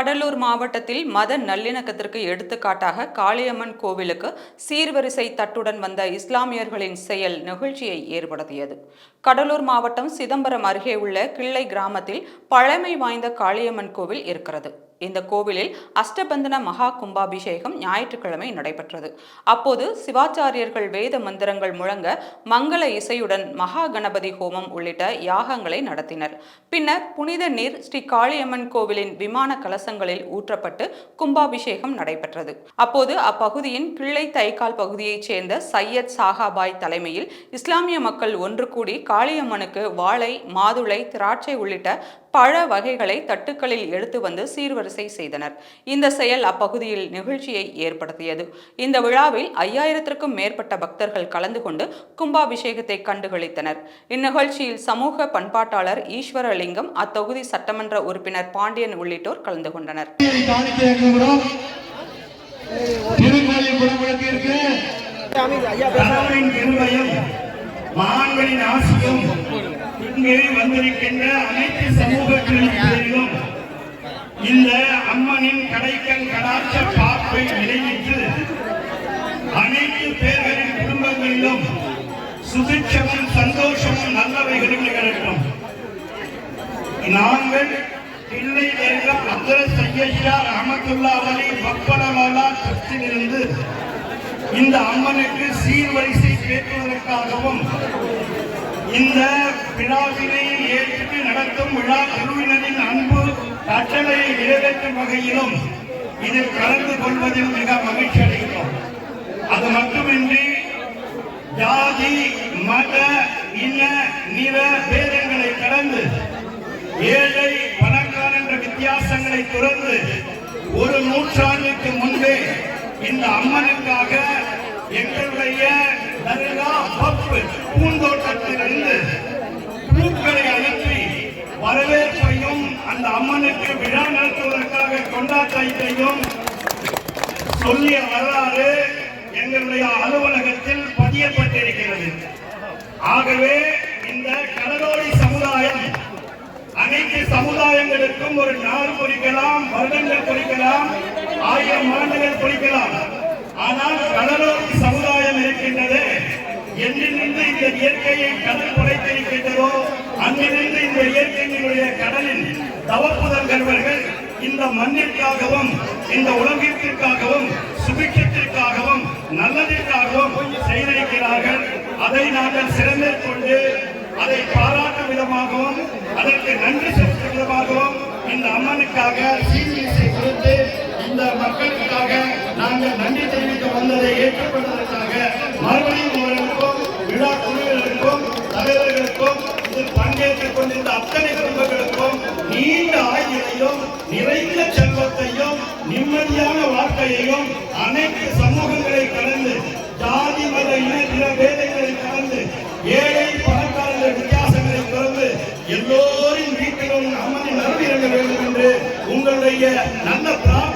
Cuddalore மாவட்டத்தில் மத நல்லிணக்கத்திற்கு எடுத்துக்காட்டாக காளியம்மன் கோவிலுக்கு சீர்வரிசை தட்டுடன் வந்த இஸ்லாமியர்களின் செயல் நிகழ்ச்சியை ஏற்படுத்தியது. கடலூர் மாவட்டம் சிதம்பரம் அருகே உள்ள கிள்ளை கிராமத்தில் பழமை வாய்ந்த காளியம்மன் கோவில் இருக்கிறது. இந்த கோவிலில் அஷ்டபந்தன மகா கும்பாபிஷேகம் ஞாயிற்றுக்கிழமை நடைபெற்றது. அப்போது சிவாச்சாரியர்கள் வேத மந்திரங்கள் முழங்க மங்கள இசையுடன் மகா கணபதி ஹோமம் உள்ளிட்ட யாகங்களை நடத்தினர். பின்னர் புனித நீர் ஸ்ரீ காளியம்மன் கோவிலின் விமான கலசங்களில் ஊற்றப்பட்டு கும்பாபிஷேகம் நடைபெற்றது. அப்போது அப்பகுதியின் கிள்ளை தைக்கால் பகுதியைச் சேர்ந்த சையத் சாகாபாய் தலைமையில் இஸ்லாமிய மக்கள் ஒன்று கூடி காளியம்மனுக்கு வாழை மாதுளை திராட்சை உள்ளிட்ட பழ வகைகளை தட்டுக்களில் எடுத்து வந்து சீர்வரிசை செய்தனர். இந்த செயல் அப்பகுதியில் நிகழ்ச்சியை ஏற்படுத்தியது. இந்த விழாவில் ஐயாயிரத்திற்கும் மேற்பட்ட பக்தர்கள் கலந்து கொண்டு கும்பாபிஷேகத்தை கண்டுகளித்தனர். இந்நிகழ்ச்சியில் சமூக பண்பாட்டாளர் ஈஸ்வரலிங்கம் அத்தொகுதி சட்டமன்ற உறுப்பினர் பாண்டியன் உள்ளிட்டோர் கலந்து கொண்டனர். மகான்களின் ஆசியும் இங்கே வந்திருக்கின்ற அனைத்து சமூகத்தினரிலும் இந்த அம்மனின் கடைக்கண் கடாட்ச பார்ப்பை நிறைவேற்று அனைத்து பேர்களின் குடும்பங்களிலும் சுபிட்சமும் சந்தோஷமும் நல்லவைகளும் நிகழட்டும். நாங்கள் பிள்ளை தர்கா அப்துல் சையஷா ரஹமத்துல்லா அலி பப்பரவாலா ட்ரஸ்டிலிருந்து இந்த அம்மனுக்கு சீர்வரிசை கேட்பதற்காகவும் இந்த விழாவினை ஏற்று நடத்தும் விழா குழுவினரின் அன்பு கட்டளையை நிறைவேற்றும் வகையிலும் இதில் கலந்து கொள்வதில் மிக மகிழ்ச்சி அடைகிறோம். அது மட்டுமின்றி ஜாதி மத இன நிற பேதங்களை கடந்து ஏழை பணக்கார என்ற வித்தியாசங்களை துறந்து ஒரு நூற்றாண்டுக்கு முன்பே இந்த அம்மனுக்காக எங்களுடைய தர்கா பப்பு பூந்தோட்டத்திலிருந்து பூக்களை அனுப்பி வரவேற்பையும் அந்த அம்மனுக்கு விழா நடத்துவதற்காக கொண்டாட்டத்தையும் சொல்லிய வரலாறு எங்களுடைய அலுவலகத்தில் பதியப்பட்டிருக்கிறது. ஆகவே இந்த கடலோடி சமுதாயம் அனைத்து சமுதாயங்களுக்கும் ஒரு நாள் குறிக்கலாம் வருடங்கள் குறிக்கலாம் ஆயிரம் ஆண்டுகள் குறிக்கலாம். ஆனால் கடலோடி சமுதாயம் எங்கிருந்து இந்த இயற்கையை கடல் படைத்திருக்கின்றதோ அங்கிருந்து இந்த இயற்கையினுடைய கடலின் தவப்புதல்கள்வர்கள் இந்த மண்ணிற்காகவும் இந்த உலகத்திற்காகவும் சுபிக்கத்திற்காகவும் நல்லதிற்காகவும் செய்திருக்கிறார்கள் அதை நாங்கள் சிறமேற்கொண்டு அதை பாராட்டும் விதமாகவும் அதற்கு நன்றி செலுத்தும் விதமாகவும் இந்த அம்மனுக்காக சீர்வீசை கொடுத்து இந்த மக்களுக்காக நாங்கள் நன்றி தெரிவிக்க வந்ததை ஏற்றுக்கொண்டதற்காக மறுபடியும் ஒரு விழா குழுவினருக்கும் தலைவர்களுக்கும் இதில் பங்கேற்றுக் கொண்டிருந்த அத்தனை குடும்பங்களுக்கும் நீண்ட ஆயுளையும் நிறைந்த செல்வத்தையும் நிம்மதியான வாழ்க்கையையும் அனைத்து சமூகங்களை கடந்து ஜாதி மத இன வேதங்களை கடந்து ஏழை பணக்காரர்கள் வித்தியாசங்களை தொடர்ந்து எல்லோரின் வீட்டிலும் அம்மனின் அருள் இறங்க வேண்டும் என்று உங்களுடைய நல்ல பிரார்த்தனை